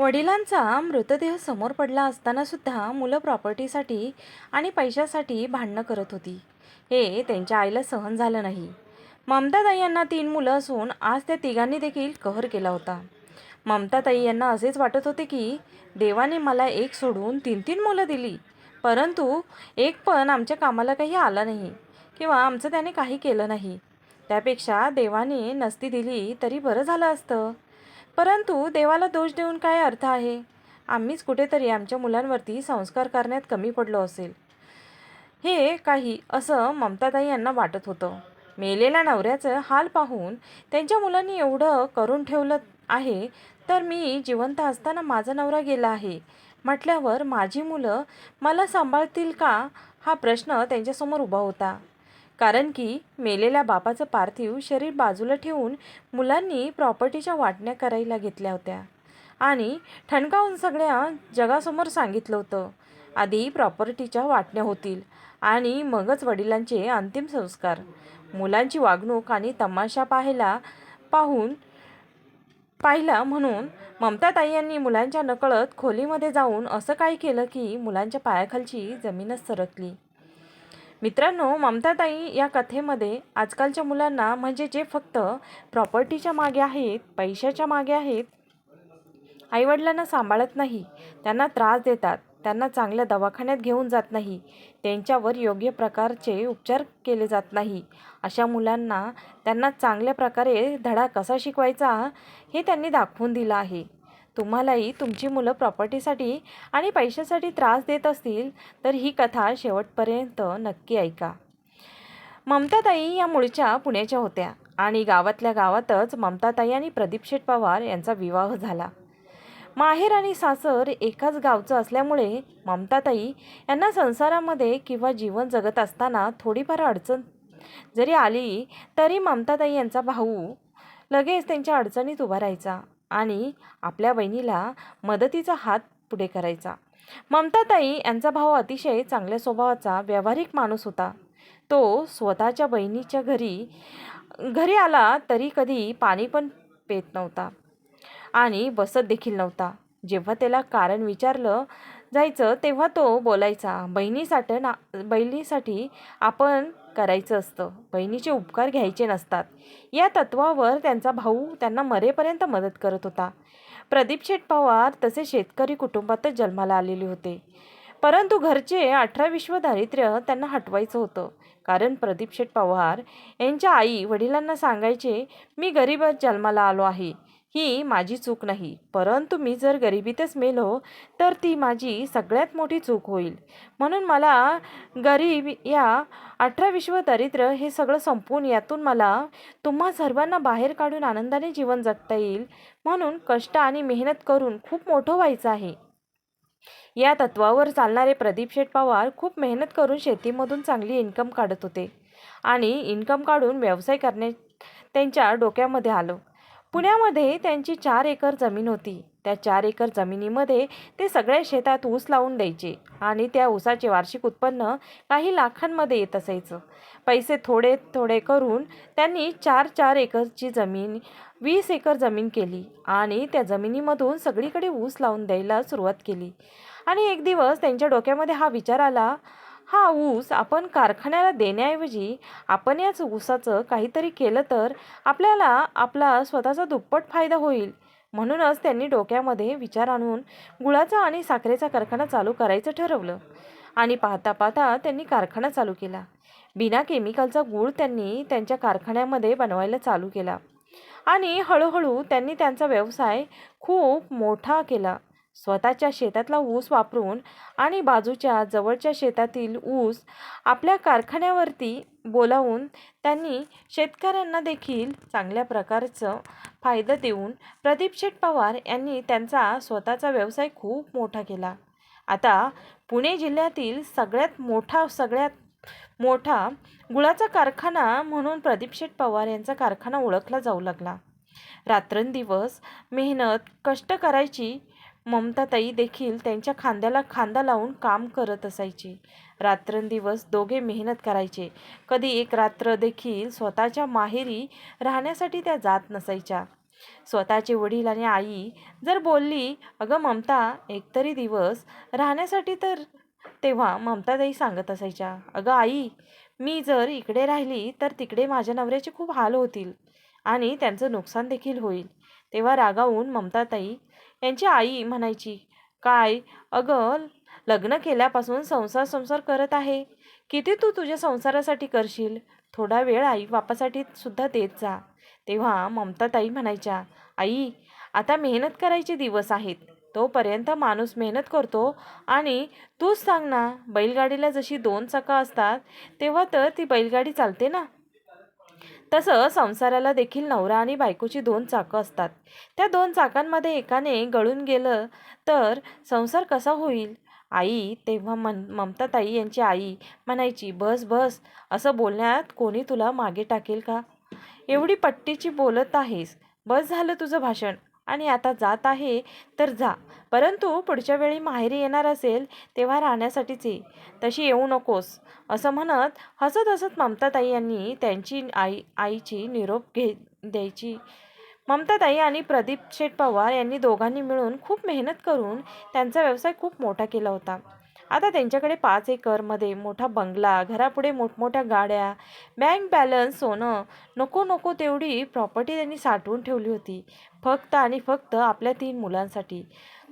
वडिलांचा मृतदेह समोर पडला असताना सुद्धा मुलं प्रॉपर्टीसाठी आणि पैशासाठी भांडणं करत होती. हे त्यांच्या आईला सहन झालं नाही. ममताताई यांना तीन मुलं असून आज त्या तिघांनी देखील कहर केला होता. ममताताई यांना असेच वाटत होते की देवाने मला एक सोडून तीन तीन मुलं दिली. परंतु एक पण आमच्या कामाला काही आला नाही किंवा आमचं त्याने काही केलं नाही. त्यापेक्षा देवाने नसती दिली तरी बरं झालं असतं. परंतु देवाला दोष देऊन काय अर्थ आहे? आम्हीच कुठेतरी आमच्या मुलांवरती संस्कार करण्यात कमी पडलो असेल. हे काही असं ममताताई यांना वाटत होतं. मेलेल्या नवऱ्याचं हाल पाहून त्यांच्या मुलांनी एवढं करून ठेवलं आहे तर मी जिवंत असताना माझा नवरा गेला आहे. म्हटल्यावर माझी मुलं मला सांभाळतील का? हा प्रश्न त्यांच्यासमोर उभा होता. कारण की मेलेल्या बापाचं पार्थिव शरीर बाजूला ठेवून मुलांनी प्रॉपर्टीच्या वाटण्या करायला घेतल्या होत्या. आणि ठणकावून सगळ्या जगासमोर सांगितलं होतं. आधी प्रॉपर्टीच्या वाटण्या होतील आणि मगच वडिलांचे अंतिम संस्कार. मुलांची वागणूक आणि तमाशा पाहायला पाहून पाहिला म्हणून ममताताई यांनी मुलांच्या नकळत खोलीमध्ये जाऊन असं काही केलं की मुलांच्या पायाखालची जमीनच सरकली. मित्रांनो ममताताई या कथेमध्ये आजकालच्या मुलांना म्हणजे जे फक्त प्रॉपर्टीच्या मागे आहेत पैशाच्या मागे आहेत आईवडिलांना सांभाळत नाही त्यांना त्रास देतात त्यांना चांगल्या दवाखान्यात घेऊन जात नाही त्यांच्यावर योग्य प्रकारचे उपचार केले जात नाही अशा मुलांना त्यांना चांगल्या प्रकारे धडा कसा शिकवायचा हे त्यांनी दाखवून दिलं आहे. तुम्हालाही तुमची मुलं प्रॉपर्टीसाठी आणि पैशासाठी त्रास देत असतील तर ही कथा शेवटपर्यंत नक्की ऐका. ममताताई या मूळच्या पुण्याच्या होत्या आणि गावातल्या गावातच ममताताई आणि प्रदीप शेठ पवार यांचा विवाह झाला. माहेर आणि सासर एकाच गावचं असल्यामुळे ममताताई यांना संसारामध्ये किंवा जीवन जगत असताना थोडीफार अडचण जरी आली तरी ममताताई यांचा भाऊ लगेच त्यांच्या अडचणीत उभा राहायचा. आणि आपल्या बहिणीला मदतीचा हात पुढे करायचा. ममताताई यांचा भाऊ अतिशय चांगल्या स्वभावाचा व्यावहारिक माणूस होता. तो स्वतःच्या बहिणीच्या घरी घरी आला तरी कधी पाणी पण पेत नव्हता आणि बसत देखील नव्हता. जेव्हा त्याला कारण विचारलं जायचं तेव्हा तो बोलायचा बहिणीसाठी ना बहिणीसाठी आपण करायचं असतं. बहिणीचे उपकार घ्यायचे नसतात. या तत्वावर त्यांचा भाऊ त्यांना मरेपर्यंत मदत करत होता. प्रदीप शेठ पवार तसे शेतकरी कुटुंबातच जन्माला आलेले होते. परंतु घरचे अठरा विश्व दारिद्र्य त्यांना हटवायचं होतं. कारण प्रदीप शेठ पवार यांच्या आई वडिलांना सांगायचे मी गरीबच जन्माला आलो आहे. ही माझी चूक नाही. परंतु मी जर गरिबीतच मेलो तर ती माझी सगळ्यात मोठी चूक होईल. म्हणून मला गरीब या अठरा विश्व दरिद्र हे सगळं संपून यातून मला तुम्हा सर्वांना बाहेर काढून आनंदाने जीवन जगता येईल म्हणून कष्ट आणि मेहनत करून खूप मोठं व्हायचं आहे. या तत्वावर चालणारे प्रदीप शेठ पवार खूप मेहनत करून शेतीमधून चांगली इन्कम काढत होते आणि इन्कम काढून व्यवसाय करण्या त्यांच्या डोक्यामध्ये आलं. पुण्यामध्ये त्यांची चार एकर जमीन होती. त्या चार एकर जमिनीमध्ये ते सगळ्या शेतात ऊस लावून द्यायचे आणि त्या ऊसाचे वार्षिक उत्पन्न काही लाखांमध्ये येत असायचं. पैसे थोडे थोडे करून त्यांनी चार चार एकरची जमीन वीस एकर जमीन केली आणि त्या जमिनीमधून सगळीकडे ऊस लावून द्यायला सुरुवात केली. आणि एक दिवस त्यांच्या डोक्यामध्ये हा विचार आला हा ऊस आपण कारखान्याला देण्याऐवजी आपण याच ऊसाचं काहीतरी केलं तर आपल्याला आपला स्वतःचा दुप्पट फायदा होईल. म्हणूनच त्यांनी डोक्यामध्ये विचार आणून गुळाचा आणि साखरेचा कारखाना चालू करायचं ठरवलं. आणि पाहता पाहता त्यांनी कारखाना चालू केला. बिना केमिकलचा गूळ त्यांनी त्यांच्या कारखान्यामध्ये बनवायला चालू केला. आणि हळूहळू त्यांनी त्यांचा व्यवसाय खूप मोठा केला. स्वतःच्या शेतातला ऊस वापरून आणि बाजूच्या जवळच्या शेतातील ऊस आपल्या कारखान्यावरती बोलावून त्यांनी शेतकऱ्यांना देखील चांगल्या प्रकारचं फायदा देऊन प्रदीप शेठ पवार यांनी त्यांचा स्वतःचा व्यवसाय खूप मोठा केला. आता पुणे जिल्ह्यातील सगळ्यात मोठा सगळ्यात मोठा गुळाचा कारखाना म्हणून प्रदीप शेठ पवार यांचा कारखाना ओळखला जाऊ लागला. रात्रंदिवस मेहनत कष्ट करायची ममताताई देखील त्यांच्या खांद्याला खांदा लावून काम करत असायचे. रात्रंदिवस दोघे मेहनत करायचे. कधी एक रात्र देखील स्वतःच्या माहेरी राहण्यासाठी त्या जात नसायच्या. स्वतःचे वडील आणि आई जर बोलली अगं ममता एकतरी दिवस राहण्यासाठी तर तेव्हा ममताताई सांगत असायच्या अगं आई मी जर इकडे राहिली तर तिकडे माझ्या नवऱ्याचे खूप हाल होतील आणि त्यांचं नुकसान देखील होईल. तेव्हा रागावून ममताताई यांची आई म्हणायची काय? अगं लग्न केल्यापासून संसार संसार करत आहे. किती तू तुझ्या संसारासाठी करशील? थोडा वेळ आई बापासाठी सुद्धा देत जा. तेव्हा ममताताई म्हणायच्या आई आता मेहनत करायचे दिवस आहेत. तोपर्यंत माणूस मेहनत करतो आणि तूच सांग ना बैलगाडीला जशी दोन चाकं असतात तेव्हा तर ती बैलगाडी चालते ना. तसं संसाराला देखील नवरा आणि बायकोची दोन चाकं असतात. त्या दोन चाकांमध्ये एकाने गळून गेलं तर संसार कसा होईल? आई तेव्हा मन ममताताई यांची आई म्हणायची बस बस असं बोलण्यात कोणी तुला मागे टाकेल का? एवढी पट्टीची बोलत आहेस. बस झालं तुझं भाषण. आणि आता जात आहे तर जा. परंतु पुढच्या वेळी माहेरी येणार असेल तेव्हा राहण्यासाठीच ये. तशी येऊ नकोस. असं म्हणत हसत हसत ममताताई यांनी त्यांची आई आईची निरोप घे द्यायची. ममताताई आणि प्रदीप शेठ पवार यांनी दोघांनी मिळून खूप मेहनत करून त्यांचा व्यवसाय खूप मोठा केला होता. आता त्यांच्याकडे पाच एकरमध्ये मोठा बंगला घरापुढे मोठमोठ्या गाड्या बँक बॅलन्स सोनं नको नको तेवढी प्रॉपर्टी त्यांनी साठवून ठेवली होती. फक्त आणि फक्त आपल्या तीन मुलांसाठी.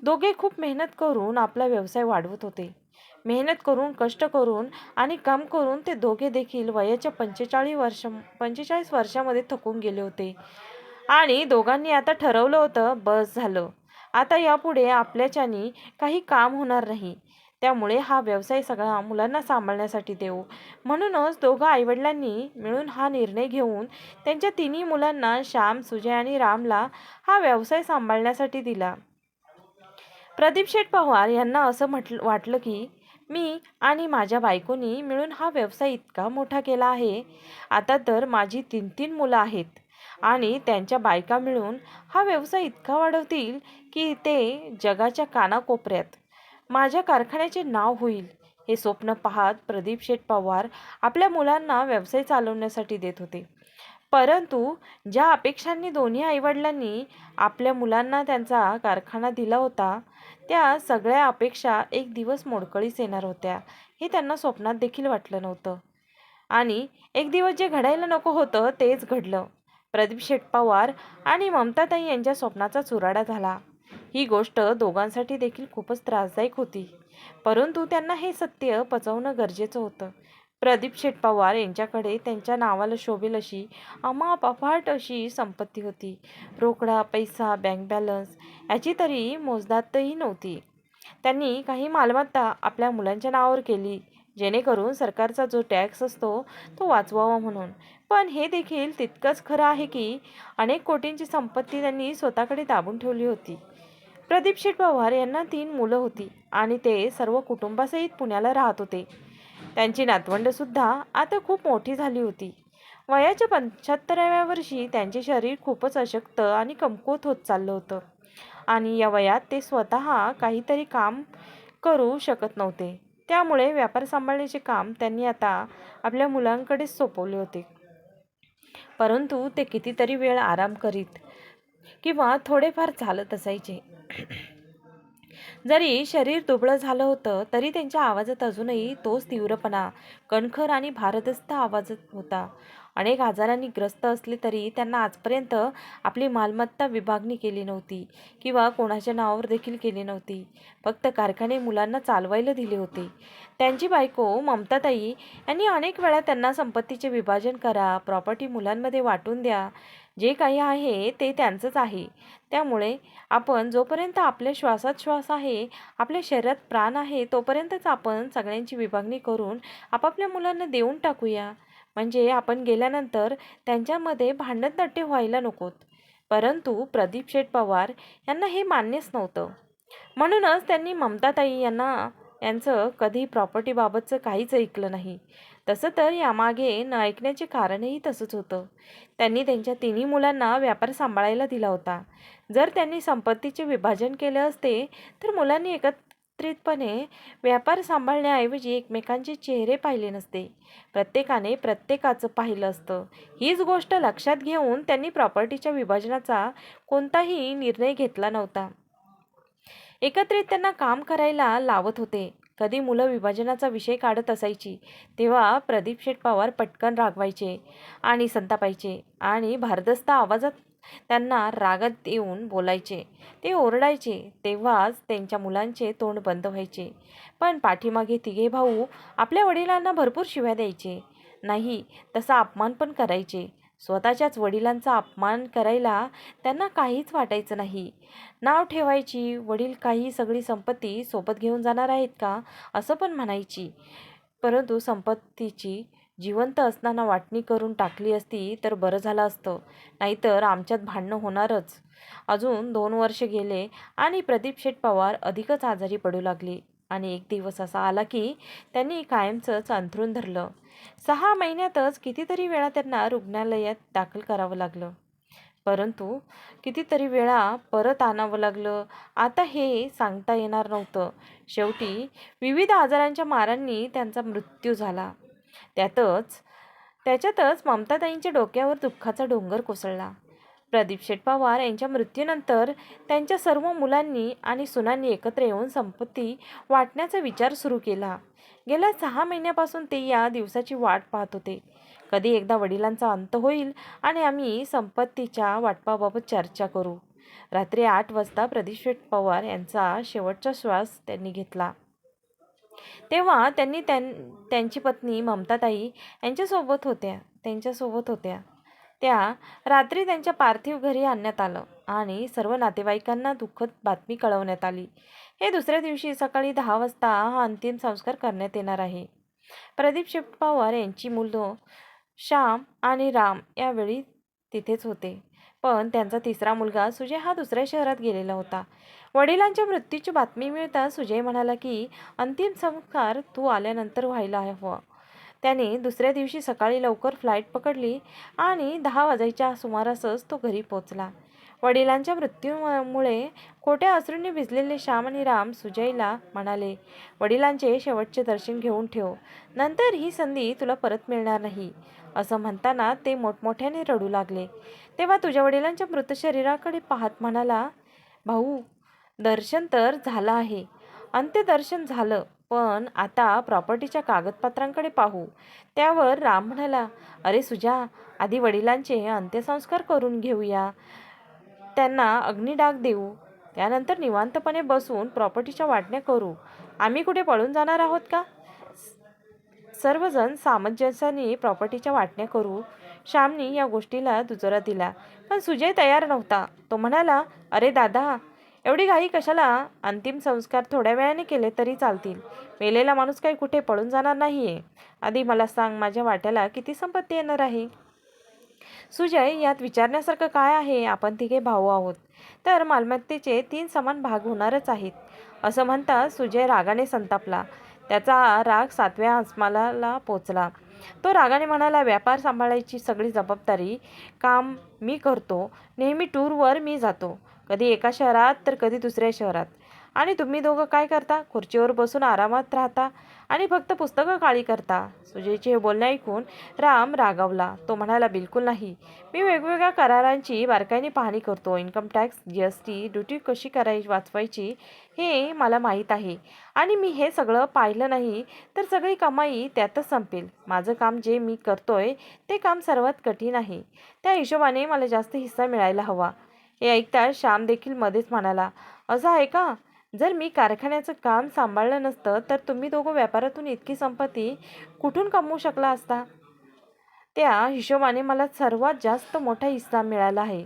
दोघे खूप मेहनत करून आपला व्यवसाय वाढवत होते. मेहनत करून कष्ट करून आणि काम करून ते दोघे देखील वयाच्या पंचेचाळीस वर्ष पंचेचाळीस वर्षामध्ये थकून गेले होते. आणि दोघांनी आता ठरवलं होतं बस झालं. आता यापुढे आपल्याच्यानी काही काम होणार नाही. त्यामुळे हा व्यवसाय सगळा मुलांना सांभाळण्यासाठी देऊ. म्हणूनच दोघं आईवडिलांनी मिळून हा निर्णय घेऊन त्यांच्या तिन्ही मुलांना श्याम सुजय आणि रामला हा व्यवसाय सांभाळण्यासाठी दिला. प्रदीप शेठ पवार यांना असं म्हटलं वाटलं की मी आणि माझ्या बायकोनी मिळून हा व्यवसाय इतका मोठा केला आहे. आता तर माझी तीन तीन मुलं आहेत आणि त्यांच्या बायका मिळून हा व्यवसाय इतका वाढवतील की ते जगाच्या कानाकोपऱ्यात माझ्या कारखान्याचे नाव होईल. हे स्वप्न पाहत प्रदीप शेठ पवार आपल्या मुलांना व्यवसाय चालवण्यासाठी देत होते. परंतु ज्या अपेक्षांनी दोन्ही आईवडिलांनी आपल्या मुलांना त्यांचा कारखाना दिला होता त्या सगळ्या अपेक्षा एक दिवस मोडकळीस येणार होत्या हे त्यांना स्वप्नात देखील वाटलं नव्हतं. आणि एक दिवस जे घडायला नको होतं तेच घडलं. प्रदीप शेठ पवार आणि ममताताई यांच्या स्वप्नाचा चुराडा झाला. ही गोष्ट दोघांसाठी देखील खूपच त्रासदायक होती. परंतु त्यांना हे सत्य पचवणं गरजेचं होतं. प्रदीप शेठ पवार यांच्याकडे त्यांच्या नावाला शोभेल अशी अमाप अफाट अशी संपत्ती होती. रोकडा पैसा बँक बॅलन्स याची तरी मोजदातही नव्हती. त्यांनी काही मालमत्ता आपल्या मुलांच्या नावावर केली जेणेकरून सरकारचा जो टॅक्स असतो तो वाचवावा म्हणून. पण हे देखील तितकंच खरं आहे की अनेक कोटींची संपत्ती त्यांनी स्वतःकडे दाबून ठेवली होती. प्रदीप शेठ पवार यांना तीन मुलं होती आणि ते सर्व कुटुंबासहित पुण्याला राहत होते. त्यांची नातवंडसुद्धा आता खूप मोठी झाली होती. वयाच्या पंच्याहत्तराव्या वर्षी त्यांचे शरीर खूपच अशक्त आणि कमकुवत होत चाललं होतं. आणि या वयात ते स्वतः काहीतरी काम करू शकत नव्हते. त्यामुळे व्यापार सांभाळण्याचे काम त्यांनी आता आपल्या मुलांकडेच सोपवले होते. परंतु ते कितीतरी वेळ आराम करीत किंवा थोडेफार चालत असायचे. जरी शरीर दुबळं झालं होतं तरी त्यांच्या आवाजात अजूनही तोच तीव्रपणा कणखर आणि भारदस्त आवाज होता. अनेक आजारांनी ग्रस्त असले तरी त्यांना आजपर्यंत आपली मालमत्ता विभागणी केली नव्हती किंवा कोणाच्या नावावर देखील केली नव्हती. फक्त कारखाने मुलांना चालवायला दिले होते. त्यांची बायको ममताताई यांनी अनेक वेळा त्यांना संपत्तीचे विभाजन करा प्रॉपर्टी मुलांमध्ये वाटून द्या जे काही आहे ते त्यांचंच आहे. त्यामुळे आपण जोपर्यंत आपल्या श्वासात श्वास आहे आपल्या शरीरात प्राण आहे तोपर्यंतच आपण सगळ्यांची विभागणी करून आपापल्या मुलांना देऊन टाकूया. म्हणजे आपण गेल्यानंतर त्यांच्यामध्ये भांडणतट्टे व्हायला नकोत. परंतु प्रदीप शेठ पवार यांना हे मान्यच नव्हतं. म्हणूनच त्यांनी ममताताई यांना यांचं कधी प्रॉपर्टीबाबतचं काहीच ऐकलं नाही. तसं तर यामागे न ऐकण्याचे कारणही तसंच होतं. त्यांनी त्यांच्या तिन्ही मुलांना व्यापार सांभाळायला दिला होता. जर त्यांनी संपत्तीचे विभाजन केले असते तर मुलांनी एकत्रितपणे व्यापार सांभाळण्याऐवजी एकमेकांचे चेहरे पाहिले नसते. प्रत्येकाने प्रत्येकाचं पाहिलं असतं. हीच गोष्ट लक्षात घेऊन त्यांनी प्रॉपर्टीच्या विभाजनाचा कोणताही निर्णय घेतला नव्हता. एकत्रित त्यांना काम करायला लावत होते. कधी मुलं विभाजनाचा विषय काढत असायची तेव्हा प्रदीप शेठ पवार पटकन रागवायचे आणि संतापायचे आणि भारदस्त आवाजात त्यांना रागत येऊन बोलायचे. ते ओरडायचे तेव्हाच त्यांच्या मुलांचे तोंड बंद व्हायचे. पण पाठीमागे तिघे भाऊ आपल्या वडिलांना भरपूर शिव्या द्यायचे. नाही तसा अपमान पण करायचे. स्वतःच्याच वडिलांचा अपमान करायला त्यांना काहीच वाटायचं नाही. नाव ठेवायची वडील काही सगळी संपत्ती सोबत घेऊन जाणार आहेत का? असं पण म्हणायची. परंतु संपत्तीची जिवंत असताना वाटणी करून टाकली असती तर बरं झालं असतं. नाहीतर आमच्यात भांडणं होणारच. अजून दोन वर्ष गेले आणि प्रदीप शेठ पवार अधिकच आजारी पडू लागले. आणि एक दिवस असा आला की त्यांनी कायमचंच अंथरूण धरलं. सहा महिन्यातच कितीतरी वेळा त्यांना रुग्णालयात दाखल करावं लागलं. परंतु कितीतरी वेळा परत आणावं लागलं. आता हे सांगता येणार नव्हतं. शेवटी विविध आजारांच्या मारांनी त्यांचा मृत्यू झाला. त्यातच त्याच्यातच ममताताईंच्या डोक्यावर दुःखाचा डोंगर कोसळला. प्रदीप शेठ पवार यांच्या मृत्यूनंतर त्यांच्या सर्व मुलांनी आणि सुनांनी एकत्र येऊन संपत्ती वाटण्याचा विचार सुरू केला. गेल्या सहा महिन्यापासून ते या दिवसाची वाट पाहत होते. कधी एकदा वडिलांचा अंत होईल आणि आम्ही संपत्तीच्या वाटपाबाबत चर्चा करू. रात्री आठ वाजता प्रदीप शेठ पवार यांचा शेवटचा श्वास त्यांनी घेतला. तेव्हा त्यांनी त्यां त्यांची पत्नी ममताताई यांच्यासोबत होत्या त्यांच्यासोबत होत्या. त्या रात्री त्यांच्या पार्थिव घरी आणण्यात आलं आणि सर्व नातेवाईकांना दुःखद बातमी कळवण्यात आली. हे दुसऱ्या दिवशी सकाळी दहा वाजता हा अंतिम संस्कार करण्यात येणार आहे. प्रदीप शिव पवार यांची मुलं श्याम आणि राम यावेळी तिथेच होते. पण त्यांचा तिसरा मुलगा सुजय हा दुसऱ्या शहरात गेलेला होता. वडिलांच्या मृत्यूची बातमी मिळताच सुजय म्हणाला की अंतिम संस्कार तू आल्यानंतर व्हायला हवं. त्याने दुसऱ्या दिवशी सकाळी लवकर फ्लाईट पकडली आणि दहा वाजायच्या सुमारासच तो घरी पोचला वडिलांच्या मृत्यूमुळे खोट्या अश्रूंनी भिजलेले श्याम आणि राम सुजयला म्हणाले वडिलांचे शेवटचे दर्शन घेऊन ठेव. नंतर ही संधी तुला परत मिळणार नाही. असं म्हणताना ते मोठमोठ्याने रडू लागले. तेव्हा तुझ्या वडिलांच्या मृत शरीराकडे पाहत म्हणाला भाऊ दर्शन तर झालं आहे. अंत्यदर्शन झालं. पण आता प्रॉपर्टीच्या कागदपत्रांकडे पाहू. त्यावर राम म्हणाला अरे सुजा आधी वडिलांचे अंत्यसंस्कार करून घेऊया. त्यांना अग्निडाग देऊ. त्यानंतर निवांतपणे बसून प्रॉपर्टीच्या वाटण्या करू. आम्ही कुठे पळून जाणार आहोत का? सर्वजण सामंजस्याने प्रॉपर्टीच्या वाटण्या करू. श्यामनी या गोष्टीला दुजोरा दिला पण सुजय तयार नव्हता. तो म्हणाला अरे दादा एवढी घाई कशाला? अंतिम संस्कार थोड्या वेळाने केले तरी चालतील. मेलेला माणूस काही कुठे पळून जाणार नाही आहे आधी मला सांग माझ्या वाट्याला किती संपत्ती येणार आहे? सुजय यात विचारण्यासारखं काय आहे? आपण तिघे भाऊ आहोत. तर मालमत्तेचे तीन समान भाग होणारच आहेत. असं म्हणता सुजय रागाने संतापला. त्याचा राग सातव्या आसमाला पोचला. तो रागाने म्हणाला व्यापार सांभाळायची सगळी जबाबदारी काम मी करतो. नेहमी टूरवर मी जातो. कधी एका शहरात तर कधी दुसऱ्या शहरात. आणि तुम्ही दोघं काय करता? खुर्चीवर बसून आरामात राहता आणि फक्त पुस्तकं काळी करता. सुजयचे हे बोलणे ऐकून राम रागावला. तो म्हणाला बिलकुल नाही. मी वेगवेगळ्या करारांची बारकाईने पाहणी करतो. Income tax G S T duty कशी करायची वाचवायची हे मला माहीत आहे. आणि मी हे सगळं पाहिलं नाही तर सगळी कमाई त्यातच संपेल. माझं काम जे मी करतोय ते काम सर्वात कठीण आहे. त्या हिशोबाने मला जास्त हिस्सा मिळायला हवा. हे ऐकता श्याम देखील मध्येच म्हणाला असं आहे का? जर मी कारखान्याचं काम सांभाळलं नसतं तर तुम्ही दोघं व्यापारातून इतकी संपत्ती कुठून कमवू शकला असता? त्या हिशोबाने मला सर्वात जास्त मोठा हिस्सा मिळाला आहे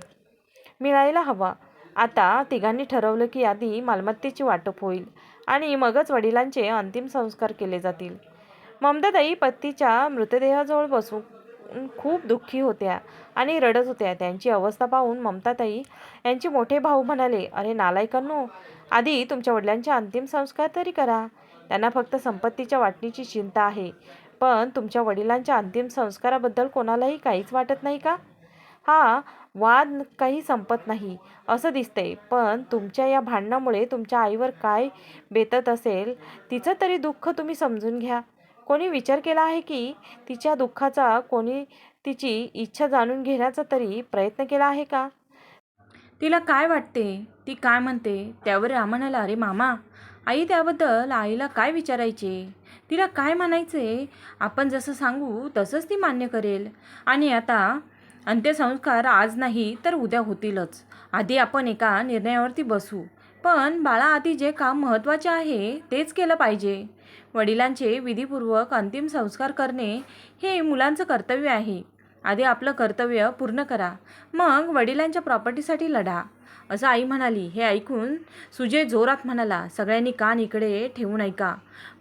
मिळायला हवा. आता तिघांनी ठरवलं की आधी मालमत्तेची वाटप होईल आणि मगच वडिलांचे अंतिम संस्कार केले जातील. ममताताई पत्तीच्या मृतदेहाजवळ बसून खूप दुःखी होत्या आणि रडत होत्या. त्यांची अवस्था पाहून ममताताई यांचे मोठे भाऊ म्हणाले अरे नालायकांनो आधी तुमच्या वडिलांचे अंतिम संस्कार तरी करा. त्यांना फक्त संपत्तीच्या वाटणीची चिंता आहे. पण तुमच्या वडिलांच्या अंतिम संस्काराबद्दल कोणालाही काहीच वाटत नाही का? हा वाद काही संपत नाही असं दिसतंय. पण तुमच्या या भांडणामुळे तुमच्या आईवर काय बेतत असेल तिचं तरी दुःख तुम्ही समजून घ्या. कोणी विचार केला आहे की तिच्या दुःखाचा कोणी तिची इच्छा जाणून घेण्याचा तरी प्रयत्न केला आहे का? तिला काय वाटते? ती काय म्हणते? त्यावर राम म्हणाला अरे मामा आई त्याबद्दल आईला काय विचारायचे? तिला काय म्हणायचे? आपण जसं सांगू तसंच ती मान्य करेल. आणि आता अंत्यसंस्कार आज नाही तर उद्या होतीलच. आधी आपण एका निर्णयावरती बसू. पण बाळा आधी जे काम महत्त्वाचे आहे तेच केलं पाहिजे. वडिलांचे विधीपूर्वक अंतिम संस्कार करणे हे मुलांचं कर्तव्य आहे. आधी आपलं कर्तव्य पूर्ण करा. मग वडिलांच्या प्रॉपर्टीसाठी लढा. असं आई म्हणाली. हे ऐकून सुजय जोरात म्हणाला सगळ्यांनी कान इकडे ठेवून ऐका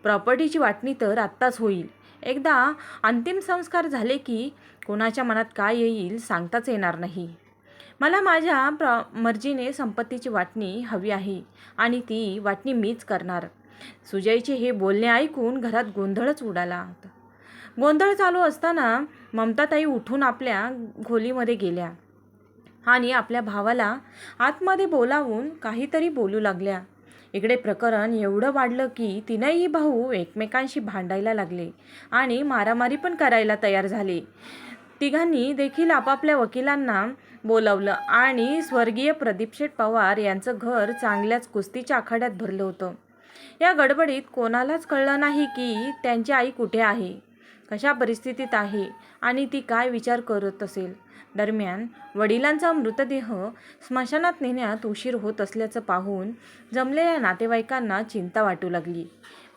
प्रॉपर्टीची वाटणी तर आत्ताच होईल. एकदा अंतिम संस्कार झाले की कोणाच्या मनात काय येईल सांगताच येणार नाही. मला माझ्या प्र मर्जीने संपत्तीची वाटणी हवी आहे आणि ती वाटणी मीच करणार. सुजयचे हे बोलणे ऐकून घरात गोंधळच उडाला होता. गोंधळ चालू असताना ममताताई उठून आपल्या खोलीमध्ये गेल्या. आणि आपल्या भावाला आतमध्ये बोलावून काहीतरी बोलू लागल्या. इकडे प्रकरण एवढं वाढलं की तिनंही भाऊ एकमेकांशी भांडायला लागले आणि मारामारी पण करायला तयार झाले. तिघांनी देखील आपापल्या वकिलांना बोलावलं आणि स्वर्गीय प्रदीप शेठ पवार यांचं घर चांगल्याच कुस्तीच्या आखाड्यात भरलं होतं. या गडबडीत कोणालाच कळलं नाही की त्यांची आई कुठे आहे कशा परिस्थितीत आहे आणि ती काय विचार करत असेल. दरम्यान वडिलांचा मृतदेह स्मशानात नेण्यात उशीर होत असल्याचं पाहून जमलेल्या नातेवाईकांना चिंता वाटू लागली.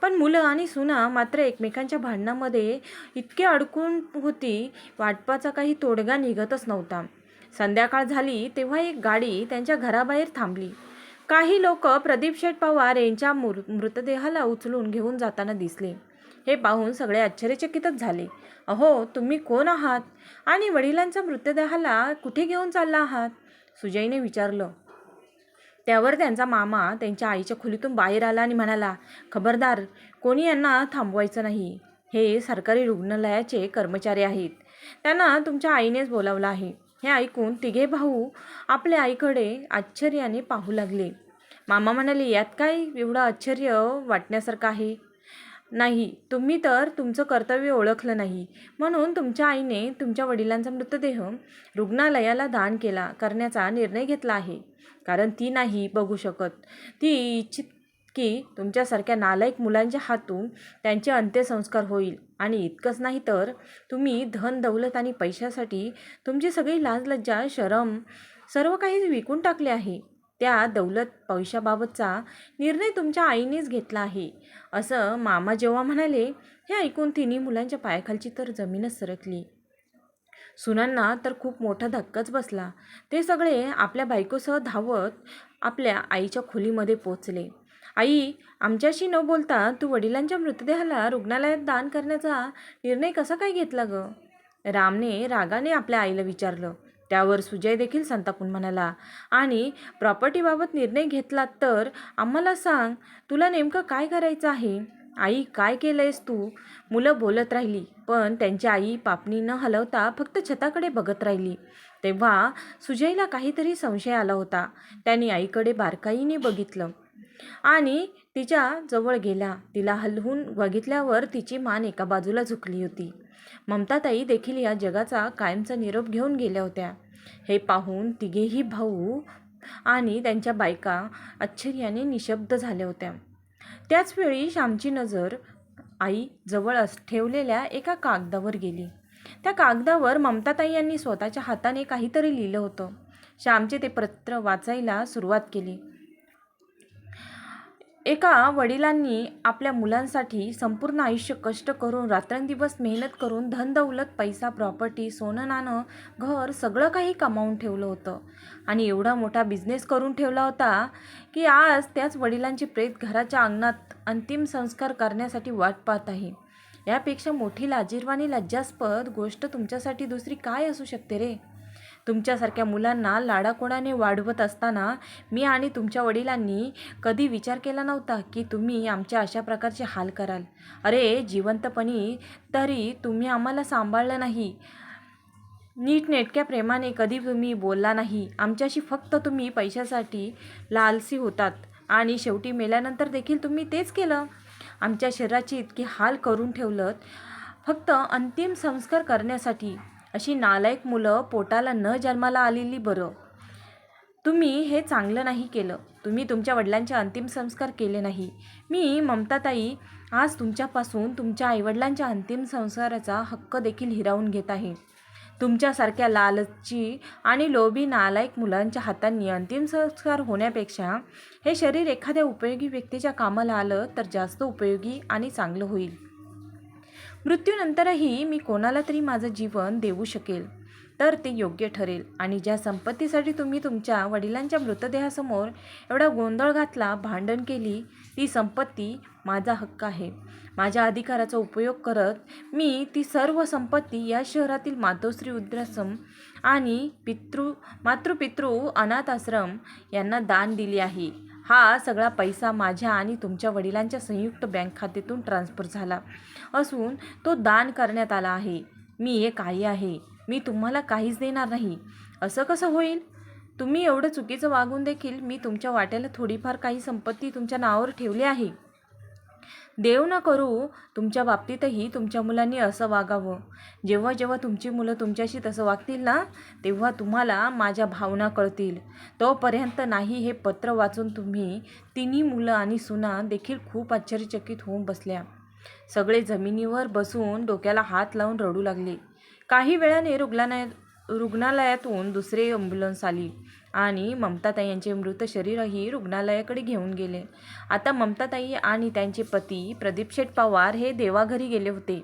पण मुलं आणि सुना मात्र एकमेकांच्या भांडणामध्ये इतके अडकून होती वाटपाचा काही तोडगा निघतच नव्हता. संध्याकाळ झाली तेव्हा एक गाडी त्यांच्या घराबाहेर थांबली. काही लोक प्रदीप शेठ पवार यांच्या मृ मृतदेहाला उचलून घेऊन जाताना दिसले. हे पाहून सगळे आश्चर्यचकितच झाले. अहो तुम्ही कोण आहात? आणि वडिलांच्या मृतदेहाला कुठे घेऊन चालला आहात? सुजयने विचारलं. त्यावर त्यांचा मामा त्यांच्या आईच्या खोलीतून बाहेर आला आणि म्हणाला खबरदार कोणी यांना थांबवायचं नाही. हे सरकारी रुग्णालयाचे कर्मचारी आहेत. त्यांना तुमच्या आईनेच बोलावलं आहे. हे ऐकून तिघे भाऊ आपल्या आईकडे आश्चर्याने पाहू लागले. मामा म्हणाले यात काय एवढं आश्चर्य वाटण्यासारखं आहे? नाही तुम्ही तर तुमचं कर्तव्य ओळखलं नाही. म्हणून तुमच्या आईने तुमच्या वडिलांचा मृतदेह रुग्णालयाला दान केला करण्याचा निर्णय घेतला आहे. कारण ती नाही बघू शकत. ती इच्छित की तुमच्यासारख्या नालायक मुलांच्या हातून त्यांचे अंत्यसंस्कार होईल. आणि इतकंच नाही तर तुम्ही धन दौलत आणि पैशासाठी तुमची सगळी लाजलज्जा शरम सर्व काही विकून टाकले आहे. त्या दौलत पैशाबाबतचा निर्णय तुमच्या आईनेच घेतला आहे. असं मामा जेव्हा म्हणाले हे ऐकून तिन्ही मुलांच्या पायाखालची तर जमीनच सरकली. सुनांना तर खूप मोठा धक्काच बसला. ते सगळे आपल्या बायकोसह धावत आपल्या आईच्या खोलीमध्ये पोचले आई आमच्याशी न बोलता तू वडिलांच्या मृतदेहाला रुग्णालयात दान करण्याचा निर्णय कसा काय घेतला ग? रामने रागाने आपल्या आईला विचारलं. त्यावर सुजय देखील संतापून म्हणाला. आणि प्रॉपर्टीबाबत निर्णय घेतला तर आम्हाला सांग तुला नेमकं काय करायचं आहे? आई काय केलंयस तू? मुलं बोलत राहिली पण त्यांची आई पापणी न हलवता फक्त छताकडे बघत राहिली. तेव्हा सुजयला काहीतरी संशय आला होता. त्यांनी आईकडे बारकाईने बघितलं. आणि तिच्या जवळ गेला. तिला हलवून बघितल्यावर तिची मान एका बाजूला झुकली होती. ममताताई देखील या जगाचा कायमचा निरोप घेऊन गेल्या होत्या. हे पाहून तिघेही भाऊ आणि त्यांच्या बायका आश्चर्याने निशब्द झाल्या होत्या. त्याचवेळी श्यामची नजर आई जवळ अस ठेवलेल्या एका कागदावर गेली. त्या कागदावर ममताताई यांनी स्वतःच्या हाताने काहीतरी लिहिलं होतं. श्यामचे ते पत्र वाचायला सुरुवात केली. एका वडिलांनी आपल्या मुलांसाठी संपूर्ण आयुष्य कष्ट करून रात्रंदिवस मेहनत करून धनदौलत पैसा प्रॉपर्टी सोनं नाणं घर सगळं काही कमावून ठेवलं होतं. आणि एवढा मोठा बिझनेस करून ठेवला होता की आज त्याच वडिलांची प्रेत घराच्या अंगणात अंतिम संस्कार करण्यासाठी वाट पाहत आहे. यापेक्षा मोठी लाजीरवाणी लज्जास्पद गोष्ट तुमच्यासाठी दुसरी काय असू शकते रे? तुमच्यासारख्या मुलांना लाडाकोडाने वाढवत असताना मी आणि तुमच्या वडिलांनी कधी विचार केला नव्हता की तुम्ही आमच्या अशा प्रकारचे हाल कराल. अरे जिवंतपणी तरी तुम्ही आम्हाला सांभाळलं नाही. नीटनेटक्या प्रेमाने कधी तुम्ही बोलला नाही. आमच्याशी फक्त तुम्ही पैशासाठी लालसी होतात आणि शेवटी मेल्यानंतर देखील तुम्ही तेच केलं. आमच्या शरीराची इतकी हाल करून ठेवलं फक्त अंतिम संस्कार करण्यासाठी अशी नालायक मुलं पोटाला न जन्माला आलेली बरं. तुम्ही हे चांगलं नाही केलं. तुम्ही तुमच्या वडिलांचे अंतिम संस्कार केले नाही. मी ममताताई आज तुमच्यापासून तुमच्या आईवडिलांच्या अंतिम संस्काराचा हक्क देखील हिरावून घेत आहे. तुमच्यासारख्या लालची आणि लोभी नालायक मुलांच्या हातांनी अंतिम संस्कार होण्यापेक्षा हे शरीर एखाद्या उपयोगी व्यक्तीच्या कामाला आलं तर जास्त उपयोगी आणि चांगलं होईल. मृत्यूनंतरही मी कोणाला तरी माझं जीवन देऊ शकेल तर ते योग्य ठरेल. आणि ज्या संपत्तीसाठी तुम्ही तुमच्या वडिलांच्या मृतदेहासमोर एवढा गोंधळ घातला भांडण केली ती संपत्ती माझा हक्क आहे. माझ्या अधिकाराचा उपयोग करत मी ती सर्व संपत्ती या शहरातील मातोश्री वृद्धाश्रम आणि पितृ मातृपितृ अनाथ आश्रम यांना दान दिली आहे. हा सगळा पैसा माझ्या आणि तुमच्या वडिलांच्या संयुक्त बँक खात्यातून ट्रान्स्फर झाला. असून तो दान करण्यात आला आहे. मी एक आई आहे. मी तुम्हाला काहीच देणार नाही. असं कसं होईल? तुम्ही एवढं चुकीचं वागून देखील मी तुमच्या वाट्याला थोडीफार काही संपत्ती तुमच्या नावावर ठेवली आहे. देव न करू तुमच्या बाबतीतही तुमच्या मुलांनी असं वागावं. जेव्हा जेव्हा तुमची मुलं तुमच्याशी तसं वागतील ना तेव्हा तुम्हाला माझ्या भावना कळतील. तोपर्यंत नाही हे पत्र वाचून तुम्ही तिन्ही मुलं आणि सुना देखील खूप आश्चर्यचकित होऊन बसल्या. सगळे जमिनीवर बसून डोक्याला हात लावून रडू लागले. काही वेळाने रुग्णालयात रुग्णालयातून दुसरे ॲम्ब्युलन्स आली आणि ममताताई यांचे मृत शरीरही रुग्णालयाकडे घेऊन गेले. आता ममताताई आणि त्यांचे पती प्रदीप शेठ पवार हे देवाघरी गेले होते.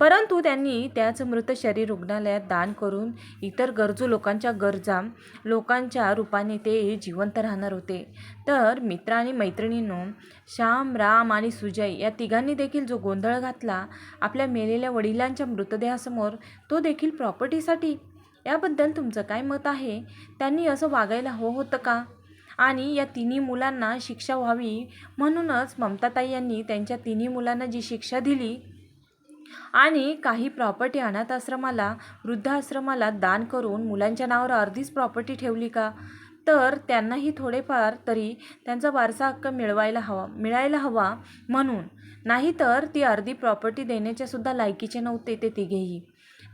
परंतु त्यांनी त्याच मृत शरीर रुग्णालयात दान करून इतर गरजू लोकांच्या गरजा लोकांच्या रूपाने ते जिवंत राहणार होते. तर मित्र आणि मैत्रिणींनो श्याम राम आणि सुजय या तिघांनी देखील जो गोंधळ घातला आपल्या मेलेल्या वडिलांच्या मृतदेहासमोर तो देखील प्रॉपर्टीसाठी? याबद्दल तुमचं काय मत आहे? त्यांनी असं वागायला हवं होतं का? आणि या तिन्ही मुलांना शिक्षा व्हावी म्हणूनच ममताताई यांनी त्यांच्या तिन्ही मुलांना जी शिक्षा दिली आणि काही प्रॉपर्टी अनाथ आश्रमाला वृद्धाश्रमाला दान करून मुलांच्या नावावर अर्धीच प्रॉपर्टी ठेवली का? तर त्यांनाही थोडेफार तरी त्यांचा वारसा हक्क मिळवायला हवा मिळायला हवा म्हणून. नाहीतर ती अर्धी प्रॉपर्टी देण्याच्यासुद्धा लायकीचे नव्हते ते तिघेही.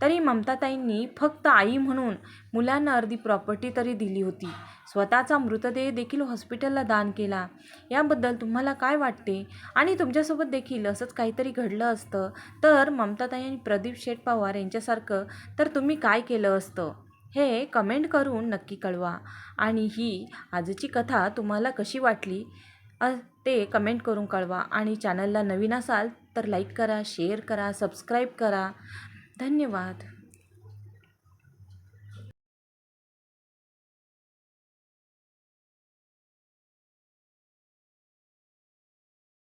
तरी ममताताईंनी फक्त आई म्हणून मुलांना अर्धी प्रॉपर्टी तरी दिली होती. स्वतःचा मृतदेह देखील हॉस्पिटलला दान केला. याबद्दल तुम्हाला काय वाटते? आणि तुमच्यासोबत देखील असंच काहीतरी घडलं असतं तर ममताताई आणि प्रदीप शेठ पवार यांच्यासारखं तर तुम्ही काय केलं असतं? हे कमेंट करून नक्की कळवा. आणि ही आजची कथा तुम्हाला कशी वाटली ते कमेंट करून कळवा. आणि चॅनलला नवीन असाल तर लाईक करा शेअर करा सबस्क्राईब करा. धन्यवाद.